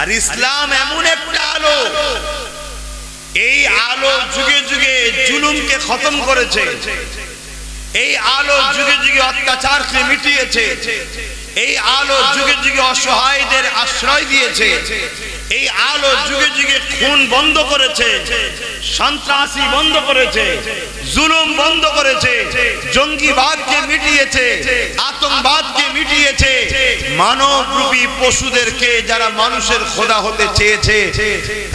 আর ইসলাম এমন একটা আলো। এই আলো যুগে যুগে জুলুমকে খতম করেছে। এই আলো যুগে যুগে অত্যাচারকে মিটিয়েছে। এই আলো যুগে যুগে অসহায়দের আশ্রয় দিয়েছে। এই আলো যুগে যুগে খুন বন্ধ করেছে, সন্ত্রাসী বন্ধ করেছে, জুলুম বন্ধ করেছে, জঙ্গিবাদকে মিটিয়েছে, আতঙ্কবাদকে মিটিয়েছে। মানবরূপী পশুদেরকে যারা মানুষের খোদা হতে চেয়েছে,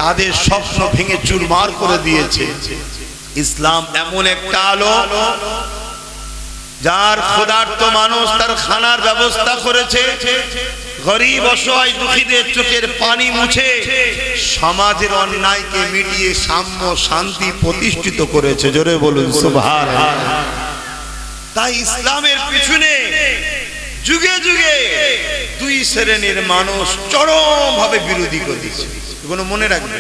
তাদের স্বপ্ন ভেঙে চুরমার করে দিয়েছে। ইসলাম এমন একটা আলো যার ক্ষুধার্ত মানুষ তার খানার ব্যবস্থা করেছে, গরিব, অসহায়, দুঃখীদের চোখের পানি মুছে সমাজের অন্যায়কে মিটিয়ে সাম্য শান্তি প্রতিষ্ঠিত করেছে। জোরে বলুন সুভার তাই ইসলামের পিছনে যুগে যুগে দুই শ্রেণির মানুষ চরম ভাবে বিরোধী করেছে কোনো মনে রাখবে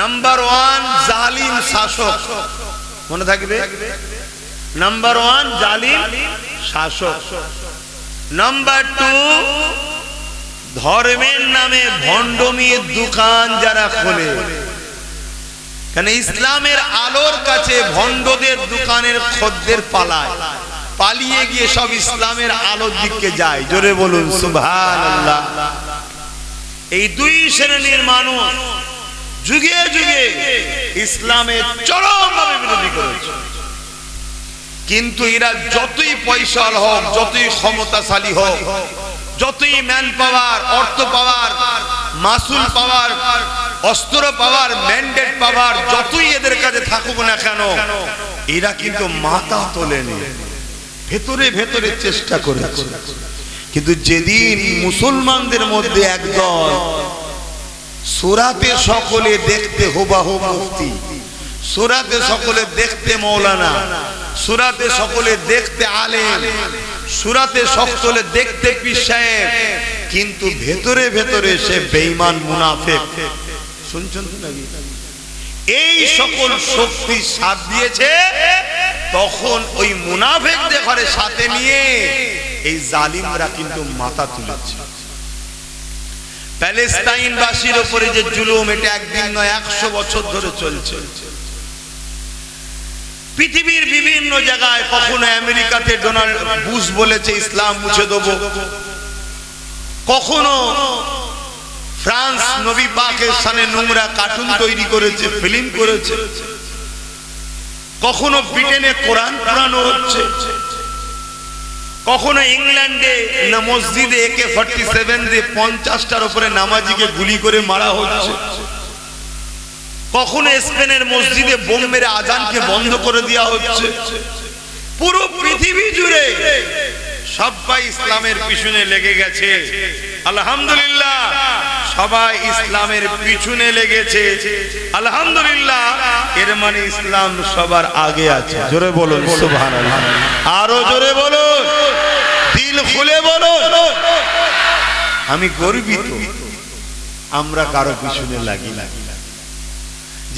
নাম্বার ওয়ান জালিম শাসক। মনে থাকবে? নাম্বার ওয়ান জালিম শাসক। নাম্বার টু ধর্মের নামে ভণ্ডমির দোকান যারা খোলে। কেন ইসলামের আলোর কাছে ভণ্ডদের দোকানের খদ্দের পালায়। পালিয়ে গিয়ে সব ইসলামের আলোর দিকে যায়। জোরে বলুন সুবহান এই দুই শ্রেণির মানুষ যুগে যুগে ইসলামের চরম ভাবে বিরোধী করেছে। কিন্তু এরা যতই পয়সাল হোক, যতই ক্ষমতাশালী হোক, যতই ম্যান পাওয়ার অর্থ পাওয়ার, মাসুল পাওয়ার, অস্ত্র পাওয়ার ম্যান্ডেট পাওয়ার, যতই এদের কাছে থাকুক না কেন, এরা কিন্তু মাথা তোলেনি। ভেতরে ভেতরে চেষ্টা করেছে। কিন্তু যেদিন মুসলমানদের মধ্যে একদল সুরাতে সকলে দেখতে হুবাহু মুফতি সুরাতে সকলে দেখতে মৌলানা, সুরাতে সকলে দেখতে আলেম, সুরাতে সকলে দেখতে সাহেব, কিন্তু ভেতরে ভেতরে সে বেঈমান মুনাফেক। শুনছেন নাকি? এই সকল শক্তি সাথ দিয়েছে, তখন ওই মুনাফেকদের ঘরে সাথে নিয়ে এই জালিমরা কিন্তু মাথা তুলেছে। প্যালেস্তাইনবাসীর উপরে যে জুলুম, এটা একদিন নয়, একশো বছর ধরে চলছে। পৃথিবীর বিভিন্ন জায়গায় কখনো আমেরিকাতে ডোনাল্ড বুশ বলেছে, ইসলাম মুছে দেব। কখনো ফ্রান্স নবী পাকের সামনে নোংরা কার্টুন তৈরি করেছে, ফিল্ম করেছে। কখনো ব্রিটেনে কোরআন পুরানো হচ্ছে। কখনো ইংল্যান্ডে না মসজিদে একে ফর্টি সেভেন দিয়ে পঞ্চাশটার উপরে নামাজিকে গুলি করে মারা হচ্ছে। কখনো স্পেনের মসজিদে বোম মেরে আজানকে বন্ধ করে দেওয়া হচ্ছে। পুরো পৃথিবী জুড়ে সবাই ইসলামের পিছনে লেগে গেছে। আলহামদুলিল্লাহ, সবাই ইসলামের পিছনে লেগেছে আলহামদুলিল্লাহ, এর মানে ইসলাম সবার আগে আছে। জোরে বলুন আরও জোরে বলুন, দিল খুলে বলুন। আমি গর্বিত, আমরা কারও পিছনে লাগি লাগি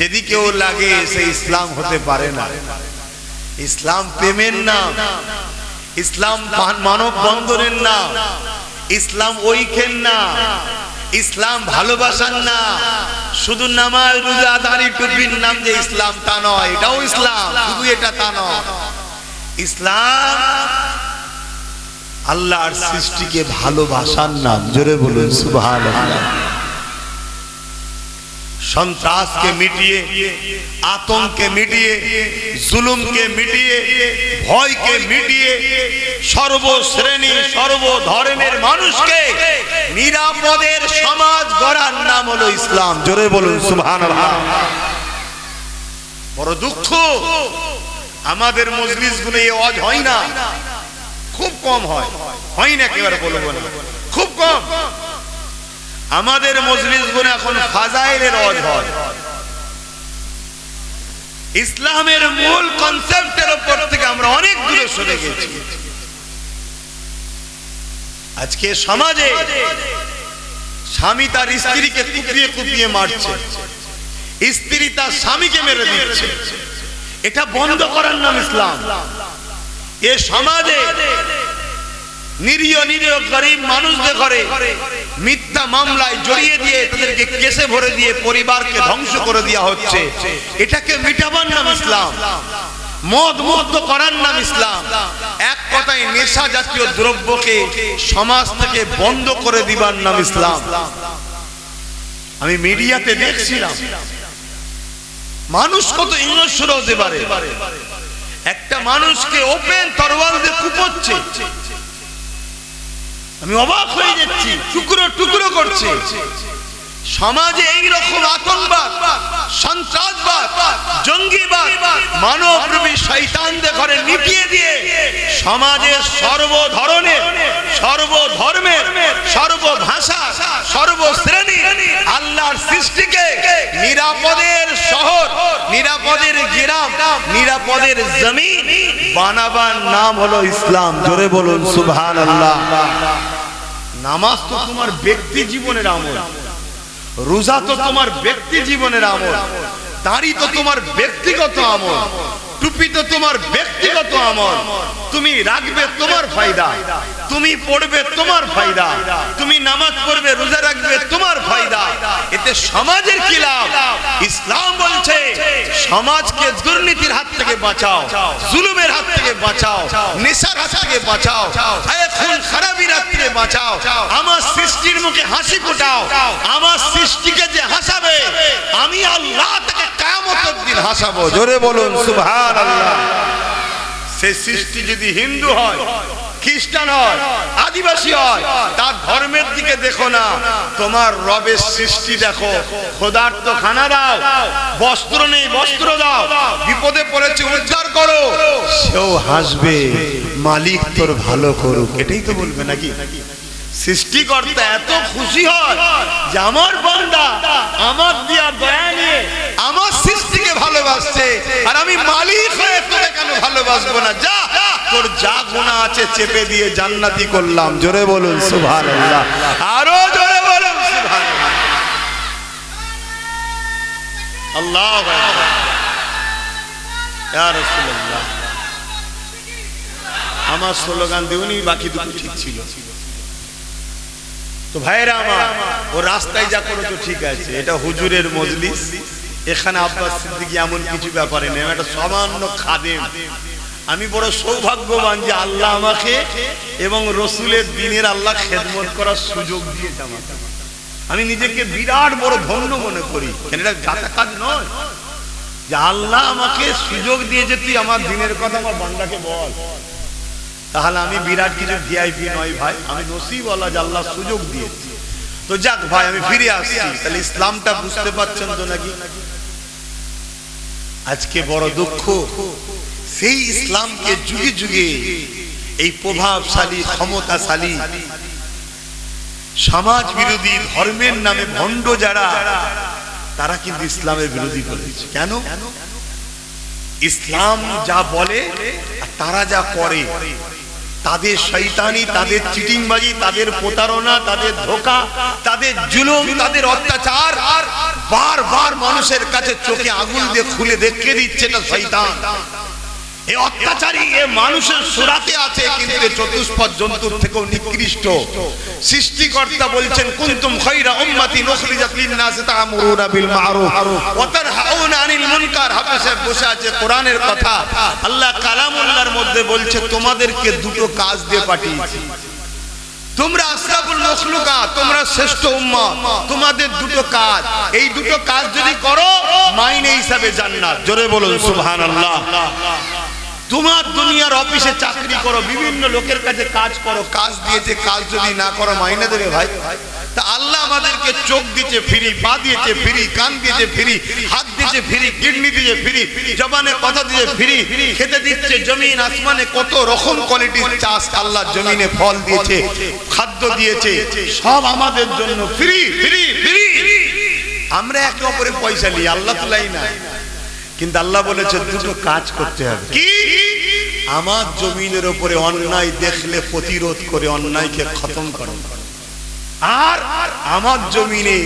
যেদিকেও লাগে সে ইসলাম হতে পারে না। ইসলাম প্রেমের নাম। ইসলাম মানব বন্ধনের নাম। ইসলাম ঐক্যের নাম। ইসলাম ভালোবাসার না শুধু নামাজ রোজা দাড়ি টুপির নাম যে ইসলাম তা নয়। এটাও ইসলাম। শুধু এটা তা নয়। ইসলাম। আল্লাহর সৃষ্টিকে ভালোবাসার নাম। জোরে বলুন সুবহানাল্লাহ। সন্ত্রাসকে মিটিয়ে আতঙ্ককে মিটিয়ে, জুলুমকে মিটিয়ে, ভয়কে মিটিয়ে সর্বশ্রেণী, সর্বধর্মের মানুষকে নিরাপদের সমাজ গড়ার নাম হলো ইসলাম। জোরে বলুন সুবহান বড় দুঃখ, আমাদের মজলিসগুলো এ অজ হয় না। খুব কম হয়। হয় না একেবারে বলব না। খুব কম। আমাদের মজলিসগুলো এখন ফাজাইলের হয়। ইসলামের মূল কনসেপ্টের উপর থেকে আমরা অনেক দূরে সরে গেছি। আজকে সমাজে স্বামী তার স্ত্রীকে কুপিয়ে কুপিয়ে মারছে। স্ত্রী তার স্বামীকে মেরে দিচ্ছে। এটা বন্ধ করার নাম ইসলাম। এ সমাজে নিরীহ নিরীহ গরিব মানুষদের ঘরে মিথ্যা মামলায় জড়িয়ে দিয়ে তাদেরকে কেসে ভরে দিয়ে পরিবারকে ধ্বংস করে দেওয়া হচ্ছে। এটাকে মিটাবার নাম ইসলাম। মদ মুক্ত করার নাম ইসলাম। এক কথায় নেশা জাতীয় দ্রব্যকে সমাজ থেকে বন্ধ করে দিবার নাম ইসলাম। আমি মিডিয়াতে দেখছিলাম। মানুষ কত পারে একটা মানুষকে ওপেন তরোয়াল দিয়ে কুপোচ্ছে। আমি অবাক হয়ে যাচ্ছি। টুকরো টুকরো করছে। সমাজে এই রকম আতঙ্কবাদ, সন্ত্রাসবাদ, জঙ্গিবাদ, মানবরূপী শৈতানদের ঘরে নিপিয়ে দিয়ে সমাজের সর্ব ধরনের সর্ব ধর্মের সর্ব ভাষা সর্ব শ্রেণি আল্লাহর সৃষ্টিকে নিরাপদের শহর, নিরাপদের গ্রাম, নিরাপদের জমিন বানাবার নাম হলো ইসলাম। জোরে বলুন সুবহান আল্লাহ নামাজ তো তোমার ব্যক্তি জীবনের আমল। রোজা তো তোমার ব্যক্তি জীবনের আমল, দাড়ি তো তোমার ব্যক্তিগত আমল, টুপি তো তোমার ব্যক্তিগত আমল। তুমি রাখবে তোমার ফায়দা, তুমি পড়বে তোমার ফায়দা, তুমি নামাজ পড়বে, রোজা রাখবে তোমার ফায়দা। এতে সমাজের কি লাভ? ইসলাম বলছে, সমাজকে দুর্নীতির হাত থেকে বাঁচাও, জুলুমের হাত থেকে বাঁচাও, নেশার হাত থেকে বাঁচাও। থেকে বাঁচাও। আমার সৃষ্টির মুখে হাসি ফোটাও। আমার সৃষ্টিকে যে হাসাবে আমি আল্লাহ তাকে কামত দিন হাসাবো। জোরে বলুন সুভান আল্লাহ সে সৃষ্টি যদি হিন্দু হয় খ্রিস্টান হয়, আদিবাসী হয়। তার ধর্মের দিকে দেখো না। তোমার রবের সৃষ্টি দেখো। খোদার তো খানা দাও, বস্ত্র নেই, বস্ত্র দাও। বিপদে পড়েছে, উদ্ধার করো। সেও হাসবে, মালিক তোর ভালো করুক। এটাই তো বলবে নাকি? সৃষ্টিকর্তা এত খুশি হয় যে আমার বান্দা আমার দিয়া দয়া নিয়ে আমার সৃষ্টিকে ভালোবাসছে। আর আমি মালিক হয়ে তোকে কেন ভালোবাসবো না? যা। তোর যা গুণা আছে চেপে দিয়ে জান্নাতি করলাম। জোরে বলুন, সুবহানাল্লাহ। আরও জোরে বলুন, সুবহানাল্লাহ। আল্লাহ আমার স্লোগান দিওনি, বাকি দুটো ঠিক ছিল। তো ভাইরা আমার, ও রাস্তায় যা করো তো ঠিক আছে। এটা হুজুরের মজলিস। এখানে আব্বাস সিদ্দিকি এমন কিছু ব্যাপারে নেই একটা সামান্য খাদেম। আমি বড় সৌভাগ্যবান যে আল্লাহ আমাকে এবং রসুলের দিনের আল্লাহ খেদমত করার সুযোগ দিয়েছে আমাকে। আমি নিজেকে বিরাট বড় ধন্য মনে করি। কাজ নয়? যে আল্লাহ আমাকে সুযোগ দিয়েছে, তুই আমার দিনের কথা আমার বান্দাকে বল। তাহলে আমি বিরাট কিছু ভিআইপি নয় ভাই, আমি নসিব আল্লাহ যে আল্লাহ সুযোগ দিয়েছি। তো যাক ভাই, আমি ফিরে আসছি। তাহলে ইসলামটা বুঝতে পারছেন তো নাকি? আজকে বড় দুঃখ। সেই ইসলামকে যুগে যুগে এই প্রভাবশালী, ক্ষমতাশালী সমাজ বিরোধী ধর্মের নামে ভণ্ড যারা, তারা কিন্তু ইসলামের বিরোধী করেছে। কেন? ইসলাম যা বলে তারা যা করে, তাদের শৈতানি তাদের চিটিংবাজি, তাদের প্রতারণা, তাদের ধোকা, তাদের জুলুম, তাদের অত্যাচার আর বারবার মানুষের কাছে চোখে আগুন দিয়ে খুলে দেখে দিচ্ছে না শৈতান এ অত্যাচারী, এ মানুষের সুরাতে আছে, কিন্তু চতুষ্পদ জন্তুর থেকেও নিকৃষ্ট। সৃষ্টিকর্তা বলছেন খায়রা উম্মাতি নুখরিজাত তা'মুরুনা বিল মা'রুফ ওয়া তানহাউনা আনিল মুনকার। হাফেজে বসে আছে, কোরআনের কথা। আল্লাহ কালামুল্লাহর মধ্যে বলছে, তোমাদেরকে দুটো কাজ দিয়ে পাঠিয়েছি। তোমরা আশরাফুল মখলুকা, তোমরা শ্রেষ্ঠ উম্মত তোমাদের দুটো কাজ। এই দুটো কাজ যদি করো, মাইনে হিসাবে জান্নাত। জোরে বলুন, সুবহানাল্লাহ। তোমার দুনিয়ার অফিসে চাকরি করো, বিভিন্ন লোকের কাছে কাজ করো, কাজ দিয়েছে কাজ যদি না করো, মাইনে দেবে ভাই। তা আল্লাহ আমাদেরকে চোখ দিয়েছে ফ্রি, পা দিয়েছে ফ্রি, কান দিয়েছে ফ্রি, হাত দিয়েছে ফ্রি, কিডনি দিয়েছে ফ্রি, জবানে কথা দিয়ে ফ্রি, খেতে দিচ্ছে জমিন, আসমানে কত রকম কোয়ালিটির চাষ আল্লাহ জমিনে ফল দিয়েছে, খাদ্য দিয়েছে, সব আমাদের জন্য ফ্রি ফ্রি ফ্রি। আমরা একে অপরে পয়সা নিই, আল্লাহ তুলাই না। কিন্তু আল্লাহ বলেছে দুটো কাজ করতে হবে। কি? আমার জমিনের উপরে অন্যায় দেখলে প্রতিরোধ করে অন্যায়কে খতম করো। আর আমার জমিনে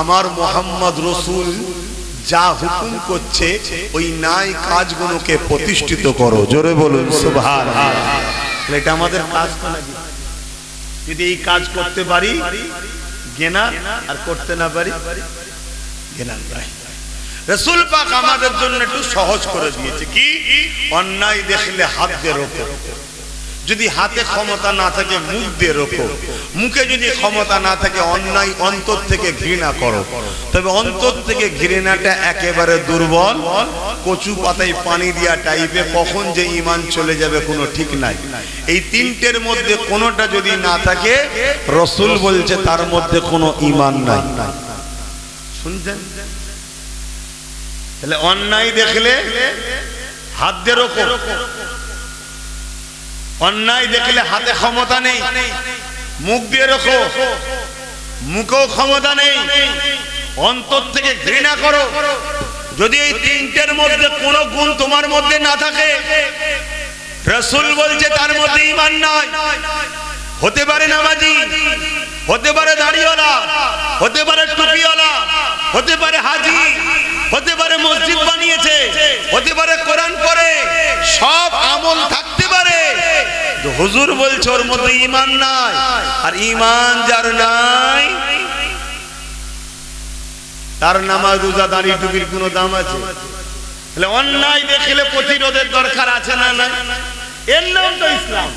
আমার মোহাম্মদ রসুল যা হুকুম করছে ওই নাই কাজগুলোকে প্রতিষ্ঠিত করো। জোরে বলুন সুভার এটা আমাদের কাজ যদি এই কাজ করতে পারি গেনা আর করতে না পারি গেনা নাই। রসুল পাক আমাদের জন্য একটু সহজ করে দিয়েছে। কি? অন্যায় দেখলে হাত দিয়ে যদি হাতে ক্ষমতা না থাকে, মুখ দিয়ে রোখো মুখে যদি ক্ষমতা না থাকে, অন্যায় অন্তর থেকে ঘৃণা করো। তবে অন্তর থেকে ঘৃণাটা একেবারে দুর্বল। কচু পাতায় পানি দিয়া টাইপে কখন যে ইমান চলে যাবে কোনো ঠিক নাই। এই তিনটের মধ্যে কোনোটা যদি না থাকে, রসুল বলছে তার মধ্যে কোনো ইমান নাই। শুনছেন? তাহলে অন্যায় দেখলে হাত দিয়ে রোখো অন্যায় দেখলে হাতে ক্ষমতা নেই, মুখ দিয়ে রোখো, মুখেও ক্ষমতা নেই। অন্তর থেকে ঘৃণা করো। যদি এই তিনটের মধ্যে কোনো গুণ তোমার মধ্যে না থাকে, রসুল বলছে তার মধ্যে ইমান নয় হতে পারে নামাজি হতে পারে দাড়িওয়ালা, হতে পারে টুপিওয়ালা, হতে পারে হাজি, হতে পারে মসজিদ বানিয়েছে, হতে পারে কোরআন পড়ে, সব আমল থাকতে পারে। হুজুর বলছে, ওর মধ্যে ইমান নাই, আর ইমান যার নাই, তার নামাজ, রোজা দাঁড়িয়ে টুপির কোনো দাম আছে? অন্যায় দেখলে প্রতিরোধের দরকার আছে না নাই? এর নাম তো ইসলাম।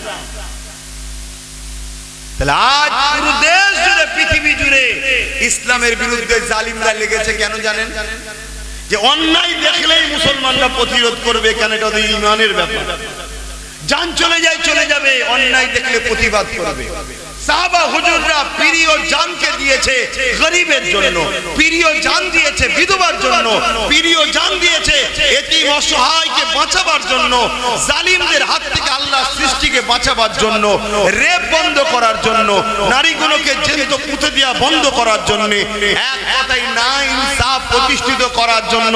পৃথিবী জুড়ে ইসলামের বিরুদ্ধে জালিমরা লেগেছে, কেন জানেন? যে অন্যায় দেখলেই মুসলমানরা প্রতিরোধ করবে, কেন এটা ওদের ইমানের ব্যাপার? যান চলে যায়, চলে যাবে, অন্যায় দেখলে প্রতিবাদ করবে। সাহাবা হুজুররা জানকে দিয়েছে জন্য। জান দিয়েছে, বিধবার জন্য। জান দিয়েছে, এতিম অসহায়কে বাঁচাবার জন্য। জালিমদের হাত থেকে আল্লাহ সৃষ্টিকে বাঁচাবার জন্য। রেপ বন্ধ করার জন্য। নারীগুলোকে জেন্ত পুঁতে দেওয়া বন্ধ করার জন্য। এক কথাই না ইনসাফ প্রতিষ্ঠিত করার জন্য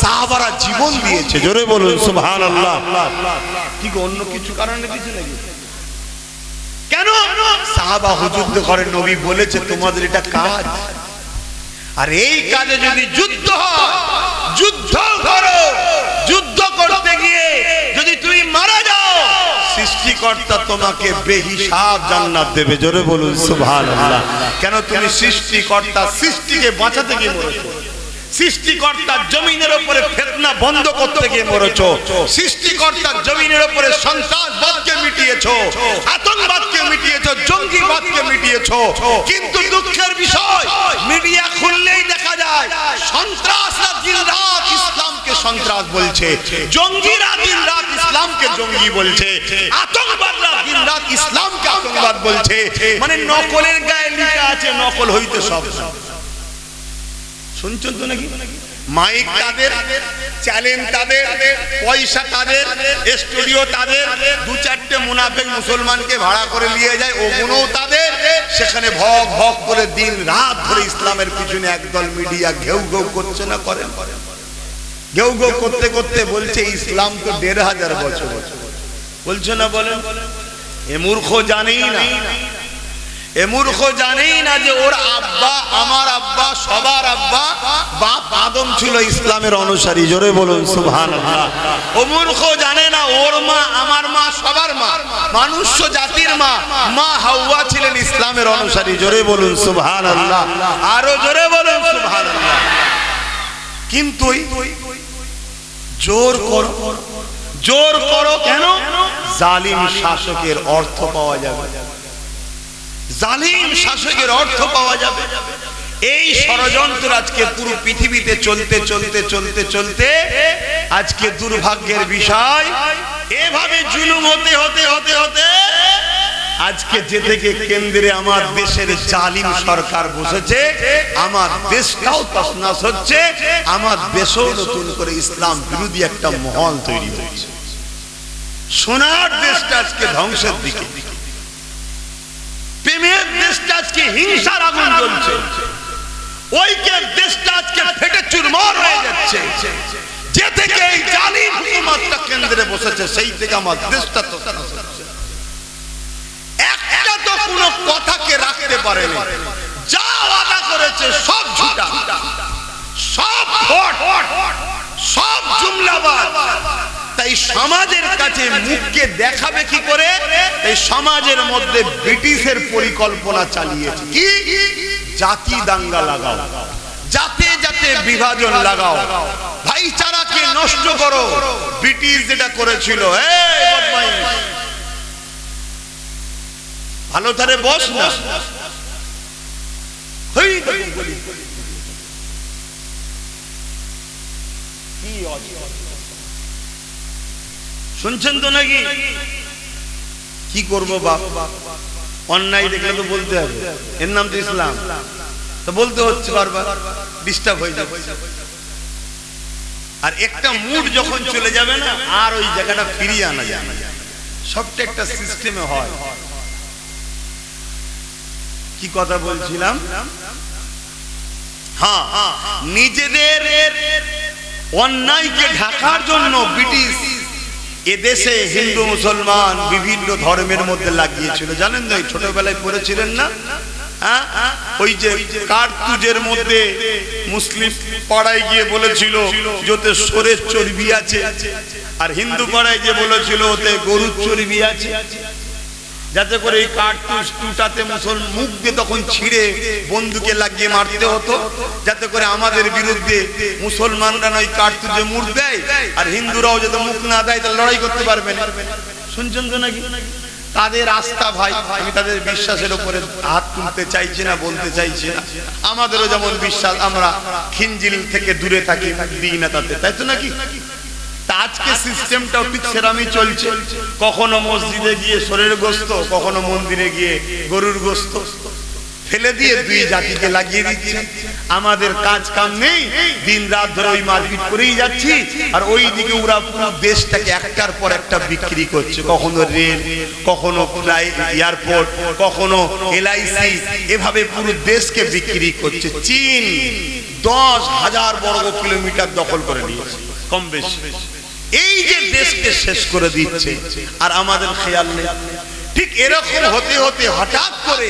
সাহাবারা জীবন দিয়েছে। জোরে বলুন, সুবহানাল্লাহ। অন্য কিছু কারণে কিছু নাকি? কেন? সাহাবা হুজুর ঘরে নবী বলেছে, তোমাদের এটা কাজ। আর এই কাজে যদি যুদ্ধ যুদ্ধ করো। যুদ্ধ করতে গিয়ে যদি তুমি মারা যাও, সৃষ্টিকর্তা তোমাকে বেহিসাব জান্নাত দেবে। জোরে বলুন, সুবহানাল্লাহ। কেন তুমি সৃষ্টিকর্তা সৃষ্টিকে বাঁচাতে গিয়ে মরেছো? সৃষ্টিকর্তার জমিনের উপরে ফেতনা বন্ধ করতে গিয়ে মরেছো। সৃষ্টিকর্তার জমিনের উপরে সন্ত্রাসবাদকে মিটিয়েছো, আতঙ্কবাদকে মিটিয়েছো, জঙ্গিবাদকে মিটিয়েছো। কিন্তু দুঃখের বিষয়, মিডিয়া খুললেই দেখা যায় রাত ইসলামকে সন্ত্রাস বলছে, জঙ্গিরা দিন রাত ইসলামকে জঙ্গি বলছে, আতঙ্কবাদরা দিন রাত ইসলামকে আতঙ্কবাদ বলছে। মানে নকলের গায়ে লিখা আছে, নকল হইতে সব শুনছেন তো নাকি? মাইক তাদের, চ্যালেঞ্জ তাদের, পয়সা তাদের, স্টুডিও তাদের, দু চারটে মুনাফেক মুসলমানকে ভাড়া করে নিয়ে যায় ওগুলোও তাদের, সেখানে ভগ ভগ করে দিন রাত ধরে ইসলামের পিছনে একদল মিডিয়া ঘেউ ঘেউ করছে না করেন ঘেউ ঘেউ করতে করতে বলছে, ইসলাম তো দেড় হাজার বছর। বলছে না বলেন? এ মূর্খ জানেই না। এ মূর্খ জানেই না যে ওর আব্বা, আমার আব্বা, সবার আব্বা, বাপ আদম ছিল ইসলামের অনুসারী। জোরে বলুন সুবহান ও মূর্খ জানে না ওর মা, আমার মা, সবার মা। মানুষ জাতির মা। মা হাওয়া ছিলেন ইসলামের অনুসারী। জোরে বলুন সুবহান আল্লাহ আরও জোরে বলুন সুবহান কিন্তু জোর করো জোর করো কেন? জালিম শাসকের অর্থ পাওয়া যাবে। জালিম শাসকের অর্থ পাওয়া যাবে। এই ষড়যন্ত্র আজকে পুরো পৃথিবীতে চলতে চলতে চলতে চলতে আজকে দুর্ভাগ্যের বিষয়। এভাবে জুলুম হতে হতে হতে হতে আজকে যে থেকে কেন্দ্রে আমার দেশের জালিম সরকার বসেছে, আমার দেশটাও তসনাস হচ্ছে, আমার দেশও নতুন করে ইসলাম বিরোধী একটা মহল তৈরি হয়েছে সোনার দেশটা আজকে ধ্বংসের দিকে। প্রেমের দেশটা আজকে হিংসার আগুন জ্বলছে। ঐক্যের দেশটা আজকে ফেটে চুরমার হয়ে যাচ্ছে। যে থেকে এই জালিম হুকুমতটা কেন্দ্রে বসেছে সেই থেকে আমার দেশটা তো একটা তো কোনো কথাকে রাখতে পারেনি। যা ওয়াদা করেছে সব ঝুটা। সব ফট সব জুমলাবাদ। তাই সমাজের কাছে মুখকে দেখাবে কি করে? এই সমাজের মধ্যে ব্রিটিশের পরিকল্পনা চালিয়েছে। কি? জাতি দাঙ্গা লাগাও। যাতে যাতে বিভাজন লাগাও। ভাইচারাকে নষ্ট করো। ব্রিটিশ যেটা করেছিল। ভালো ধারে বস না। কি? শুনছেন তো নাকি? কি করব বাপ? অন্যায় দেখলে তো বলতে হবে। এর নাম তো ইসলাম। তো বলতে হচ্ছে বারবার ডিস্টার্ব হয়ে যাবে আর একটা মুড যখন চলে যাবে না, আর ওই জায়গাটা ফিরিয়ে আনা যায় না। সবটা একটা সিস্টেমে হয়। কি কথা বলছিলাম? হ্যাঁ। নিজেদের অন্যায়কে ঢাকার জন্য ব্রিটিশ এদেশে হিন্দু মুসলমান বিভিন্ন ধর্মের মধ্যে লাগিয়েছিল। জানেন তো ছোটবেলায় পড়েছিলেন না? হ্যাঁ? ওই যে কার্তুজের মধ্যে মুসলিম পাড়ায় গিয়ে বলেছিল যাতে সোরের চর্বি আছে। আর হিন্দু পাড়ায় গিয়ে বলেছিল ওতে গরুর চর্বি আছে। যাতে করে এই কার্তুজ টুটাতে মুসল মুখ দিয়ে তখন ছিঁড়ে বন্ধুকে লাগিয়ে মারতে হতো, যাতে করে আমাদের বিরুদ্ধে মুসলমানরা নয় কার্তুজে মুখ দেয়, আর হিন্দুরাও যাতে মুখ না দেয়, তাহলে লড়াই করতে পারবে না। শুনছেন তো নাকি? তাদের আস্থা ভাই, আমি তাদের বিশ্বাসের উপরে হাত তুলতে চাইছি না, বলতে চাইছি না। আমাদেরও যেমন বিশ্বাস, আমরা খিঞ্জিল থেকে দূরে থাকি, দিই না তাতে তাই তো নাকি? আজকে সিস্টেমটাও ঠিক সেরামই চলছে। কখনো মসজিদে গিয়ে সোরের গোস্ত, কখনো মন্দিরে গিয়ে গরুর গোস্ত। ফেলে দিয়ে দুই জাতিকে লাগিয়ে দিচ্ছে। আমাদের কাজ কাম নেই, দিন রাত ধরে ওই মারপিট করেই যাচ্ছি। আর ওই দিকে ওরা পুরো দেশটাকে একটার পর একটা বিক্রি করছে। কখনো রেল, কখনো এয়ারপোর্ট, কখনো এলআইসি এভাবে পুরো দেশকে বিক্রি করছে। চীন দশ হাজার বর্গ কিলোমিটার দখল করে নিয়েছে। কম বেশি। এই যে দেশকে শেষ করে দিচ্ছে। আর আমাদের খেয়াল নেই। ঠিক এরকম হতে হতে হঠাৎ করে